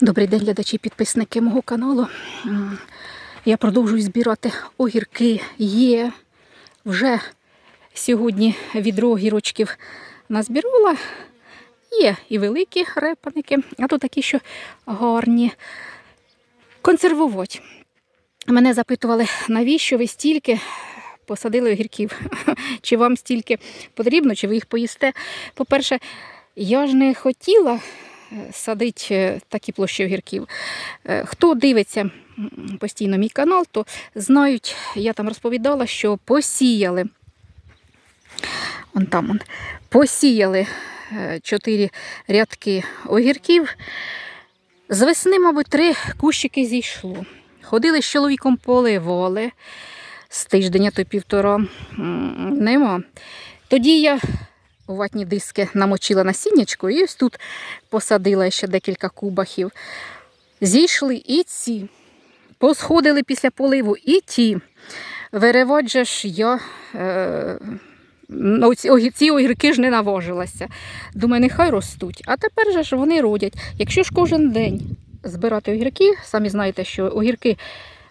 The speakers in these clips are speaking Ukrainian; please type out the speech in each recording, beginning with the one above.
Добрий день, глядачі, підписники мого каналу. Я продовжую збирати огірки. Є вже сьогодні відро огірочків назбирала. Є і великі репаники, а то такі, що гарні. Консервувати. Мене запитували, навіщо ви стільки посадили огірків? Чи вам стільки потрібно, чи ви їх поїсте? По-перше, я ж не хотіла садить е, такі площі огірків. Е, Хто дивиться постійно мій канал, то знають, я там розповідала, що посіяли. Вон там, вон, посіяли е, чотири рядки огірків. З весни, мабуть, три кущики зійшло. Ходили з чоловіком поливали з тиждень, то півтора. Нема. Тоді я у ватні диски намочила насіннячко і ось тут посадила ще декілька кубахів. Зійшли і ці. Посходили після поливу і ті. Виривать ж я е, ну, ці огірки ж не наважилася. Думаю, нехай ростуть. А тепер же ж вони родять. Якщо ж кожен день збирати огірки, самі знаєте, що огірки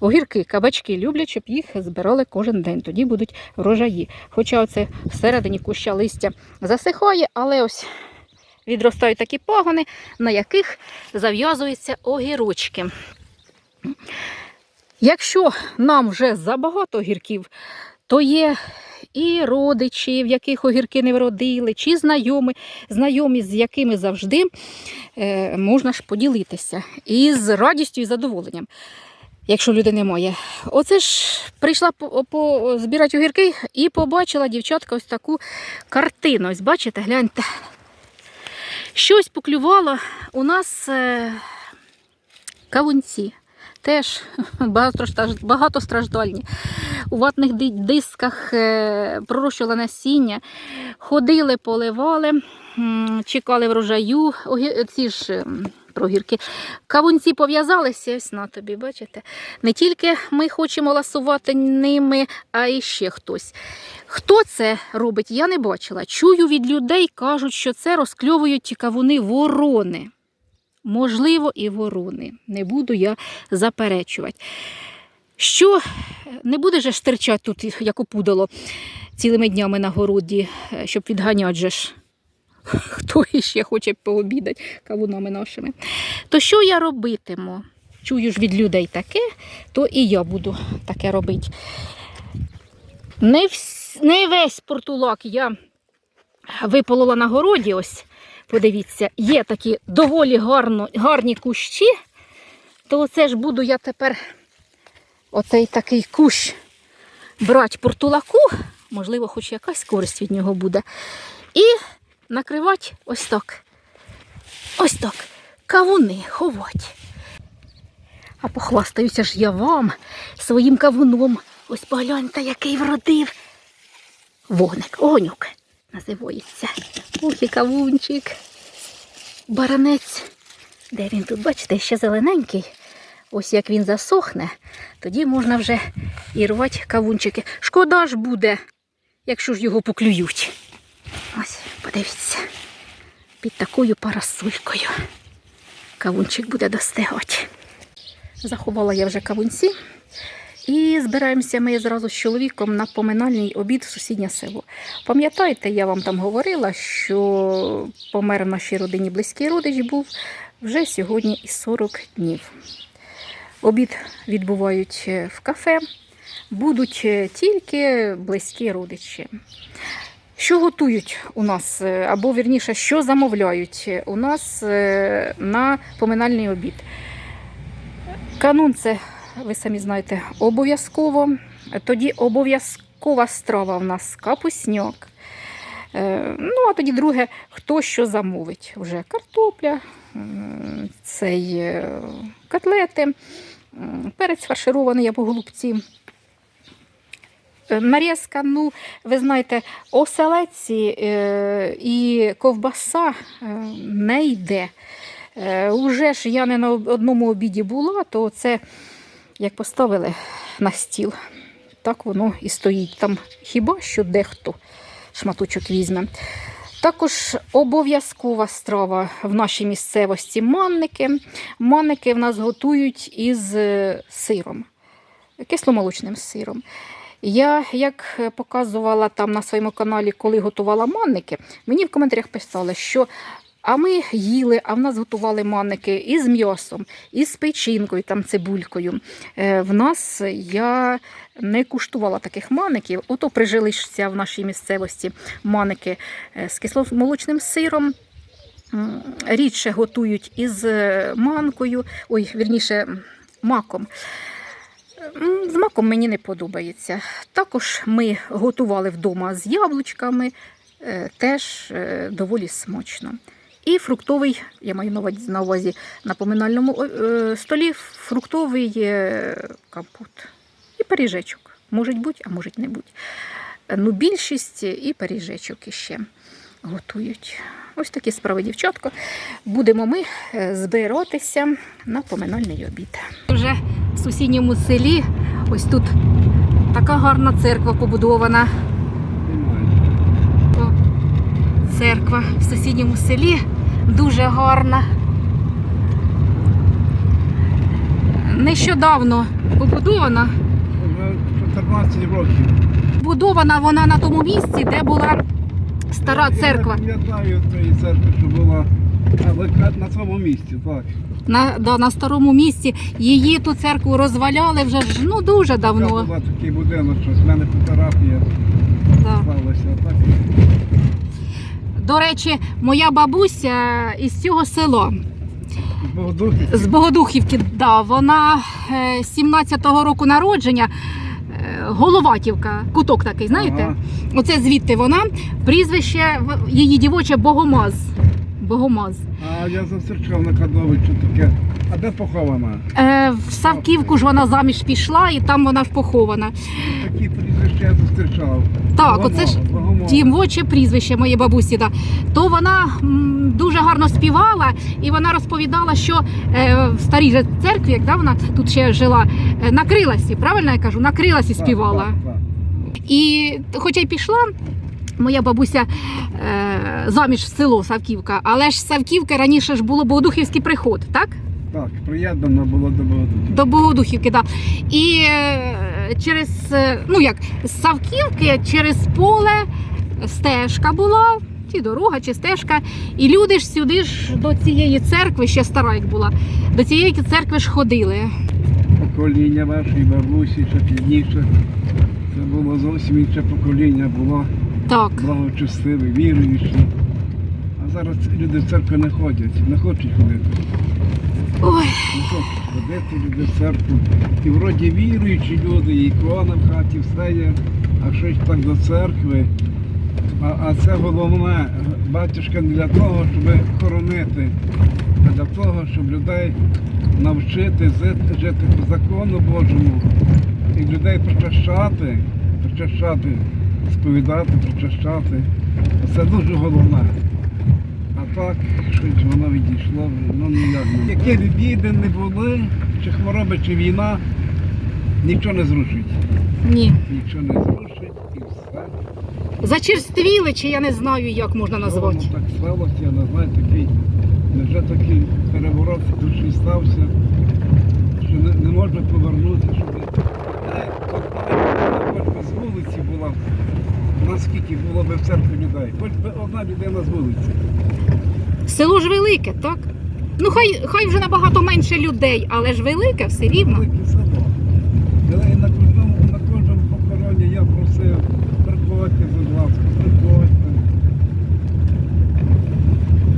Огірки, кабачки люблять, щоб їх збирали кожен день. Тоді будуть врожаї. Хоча оце всередині куща листя засихає, але ось відростають такі пагони, на яких зав'язуються огірочки. Якщо нам вже забагато огірків, то є і родичі, в яких огірки не вродили, чи знайомі, знайомі, з якими завжди е, можна ж поділитися. І з радістю і задоволенням якщо люди немає. Оце ж прийшла по, по збирати огірки і побачила дівчатка ось таку картину. Ось бачите, гляньте. Щось поклювало у нас е, кавунці. Теж багатостражд- багатостраждальні. У ватних дисках е, пророщувала насіння, ходили, поливали, чекали врожаю. Ці ж ем, прогірки. Кавунці пов'язалися, ось на тобі, бачите? Не тільки ми хочемо ласувати ними, а і ще хтось. Хто це робить, я не бачила. Чую від людей, кажуть, що це розкльовують ті кавуни ворони. Можливо, і ворони. Не буду я заперечувати. Що не буде же штерчати тут, як опудало, цілими днями на городі, е, щоб відганяти ж. Хто іще хоче пообідати кавунами нашими. То що я робитиму? Чую ж від людей таке, то і я буду таке робити. Не, вс... не весь портулак я виполола на городі, ось, подивіться, є такі доволі гарно, гарні кущі, то оце ж буду я тепер оцей такий кущ брати портулаку, можливо, хоч якась користь від нього буде. І накривати ось так. Ось так. Кавуни ховати. А похвастаюся ж я вам своїм кавуном. Ось погляньте, який вродив. Вогник, огоньок називається. Ох, і кавунчик. Баранець. Де він тут, бачите, ще зелененький. Ось як він засохне, тоді можна вже і рвати кавунчики. Шкода ж буде, якщо ж його поклюють. Подивіться, під такою парасолькою. Кавунчик буде достигати. Заховала я вже кавунці. І збираємося ми зразу з чоловіком на поминальний обід в сусіднє село. Пам'ятаєте, я вам там говорила, що помер в нашій родині близький родич був вже сьогодні і 40 днів. Обід відбувають в кафе, будуть е, тільки близькі родичі. Що готують у нас, е, або вірніше, що замовляють е, у нас е, на поминальний обід? Канун це, ви самі знаєте, обов'язково. Тоді обов'язкова страва у нас капусняк. Ну, а тоді друге, хто що замовить. Вже картопля, цей котлети, перець фарширований або голубці. Е, Нарізка, ну, ви знаєте, оселеці е, і ковбаса е, не йде. Уже ж я не на одному обіді була, то це як поставили на стіл, так воно і стоїть. Там хіба що дехто шматочок візьме. Також обов'язкова страва в нашій місцевості манники. Манники в нас готують із сиром, кисломолочним сиром. Я, як показувала там на своєму каналі, коли готувала манники, мені в коментарях писали, що а ми їли, а в нас готували манники із м'ясом, із печінкою, там цибулькою. Е, в нас я не куштувала таких маників. Ото прижилися в нашій місцевості маники е, з кисломолочним сиром. Рідше готують із е, манкою, ой, вірніше, маком. М, З маком мені не подобається. Також ми готували вдома з яблучками, е, теж е, доволі смачно. І фруктовий, я маю на увазі- на поминальному е, столі фруктовий компот. І пиріжечок. Можуть бути, а можуть не бути. Ну, більшість і пиріжечок іще готують. Ось такі справи, дівчатка. Будемо ми збиратися на поминальний обід. Вже в сусідньому селі ось тут така гарна церква побудована. Церква в сусідньому селі дуже гарна. Нещодавно побудована. 14 років. Будована вона на тому місці, де була стара церква. Я пам'ятаю цієї церкви, що була але на цьому місці, так. На, да, на старому місці. Її ту церкву розваляли вже ж ну дуже давно. була такий будинок, що з мене фотографія Да. сталася. Так. До речі, моя бабуся із цього села, З Богодухи. з Богодухівки, да, вона е, 17-го року народження. е, Головатівка, куток такий, знаєте? Ага. Оце звідти вона. Прізвище її дівоче Богомаз. Богомаз. А я зустрічав на кладовищі таке. А де похована? Е, в Савківку ж вона заміж пішла і там вона ж похована. Такі прізвища я зустрічав. Так, оце ж дівоче прізвище моєї бабусі. Да. То вона м, дуже гарно співала, і вона розповідала, що е, в старій же церкві, як да, вона тут ще жила, е, на криласі, правильно я кажу, на криласі Так, співала. так, так. І хоча й пішла. Моя бабуся е, заміж в село Савківка, але ж Савківка раніше ж було Богодухівський приход, так? Так, приєднано було до Богодухи. До Богодухівки, да. І е, через, е, ну як, з Савківки через поле стежка була, чи дорога, чи стежка. І люди ж сюди ж до цієї церкви, ще стара як була, до цієї церкви ж ходили. покоління вашої бабусі, ще пізніше. Це було зовсім інше покоління, було Так. благочестиве, віруюче. А зараз люди в церкву не ходять, не хочуть ходити. Ой, Не хочуть ходити люди в церкву. І вроді віруючі люди, і ікона в хаті, все є, а щось так до церкви. А, а це головне, батюшка не для того, щоб хоронити, а для того, щоб людей навчити жити по закону Божому і людей причащати, причащати, сповідати, причащати. Це дуже головне. А так, щось воно відійшло, ну ніяк. не. Які б біди не були, чи хвороби, чи війна, нічого не зрушить. ні. Нічого не зрушить і все. Зачерствіли, чи я не знаю, як можна назвати. Воно так сталося, я не знаю, такий, невже такий переворот душі стався, що не, не можна повернути, щоб людей, одна людина, хоч би з вулиці була, наскільки було б в церкві людей, хоч би одна людина з вулиці. Село ж велике, так? Ну хай, хай вже набагато менше людей, але ж велике все рівно. Велике село. Але на кожному, на кожному похороні я просив, приходьте, будь ласка, приходьте.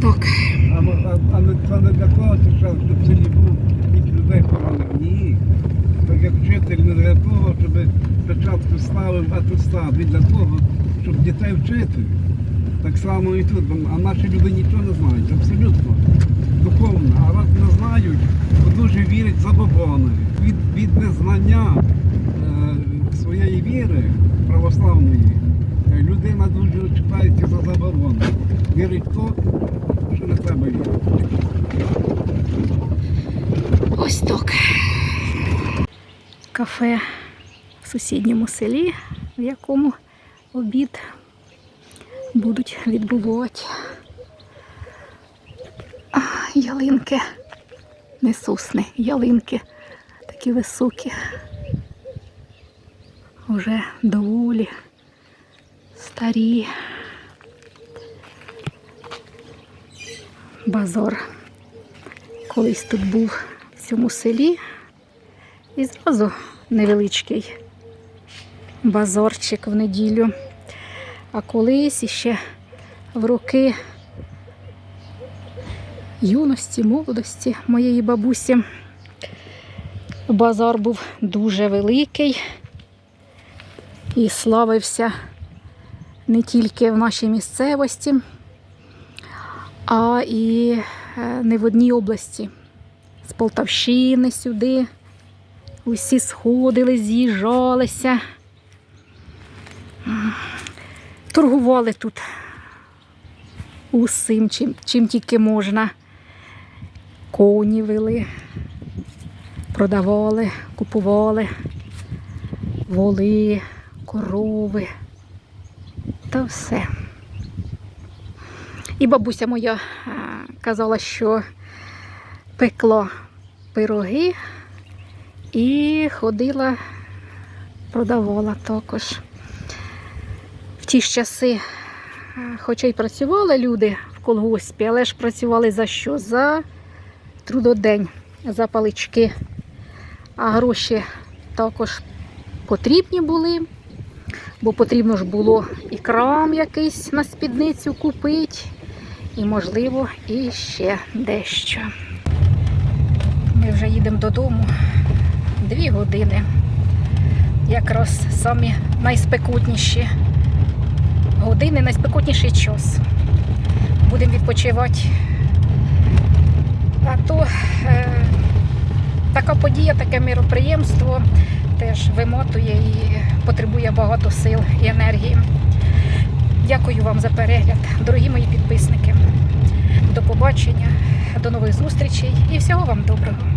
Так. А, а, а не, це не для того, що щоб в селі був тільки людей хоронив. Ні. Так як вчитель не для того, щоб спочатку ставив атестат, він для того, щоб дітей вчити. Так само і тут. А наші люди нічого не знають, абсолютно. Духовно. А раз не знають, то дуже вірять в забобони. Від, від незнання е, своєї віри православної е, людина дуже чіпається за забобони. Вірить то, що не треба вірити. Ось так. Кафе в сусідньому селі, в якому обід. будуть відбувати. Ялинки, не сосни, ялинки такі високі. Уже доволі старі. Базар колись тут був в цьому селі і зразу невеличкий базарчик в неділю. А колись іще в роки юності, молодості моєї бабусі базар був дуже великий і славився не тільки в нашій місцевості, а і е, не в одній області. З Полтавщини сюди. Усі сходили, з'їжджалися. Торгували тут усім, чим, чим тільки можна. Коні вели, продавали, купували воли, корови та все. І бабуся моя казала, що пекла пироги і ходила, продавала також. В ті ж часи, хоча й працювали люди в колгоспі, але ж працювали за що? За трудодень, за палички. А гроші також потрібні були, бо потрібно ж було і крам якийсь на спідницю купити, і, можливо, і ще дещо. Ми вже їдемо додому дві години. Якраз самі найспекутніші години, найспекутніший час. Будемо відпочивати. А то е, така подія, таке міроприємство теж вимотує і потребує багато сил і енергії. Дякую вам за перегляд, дорогі мої підписники. До побачення, до нових зустрічей і всього вам доброго.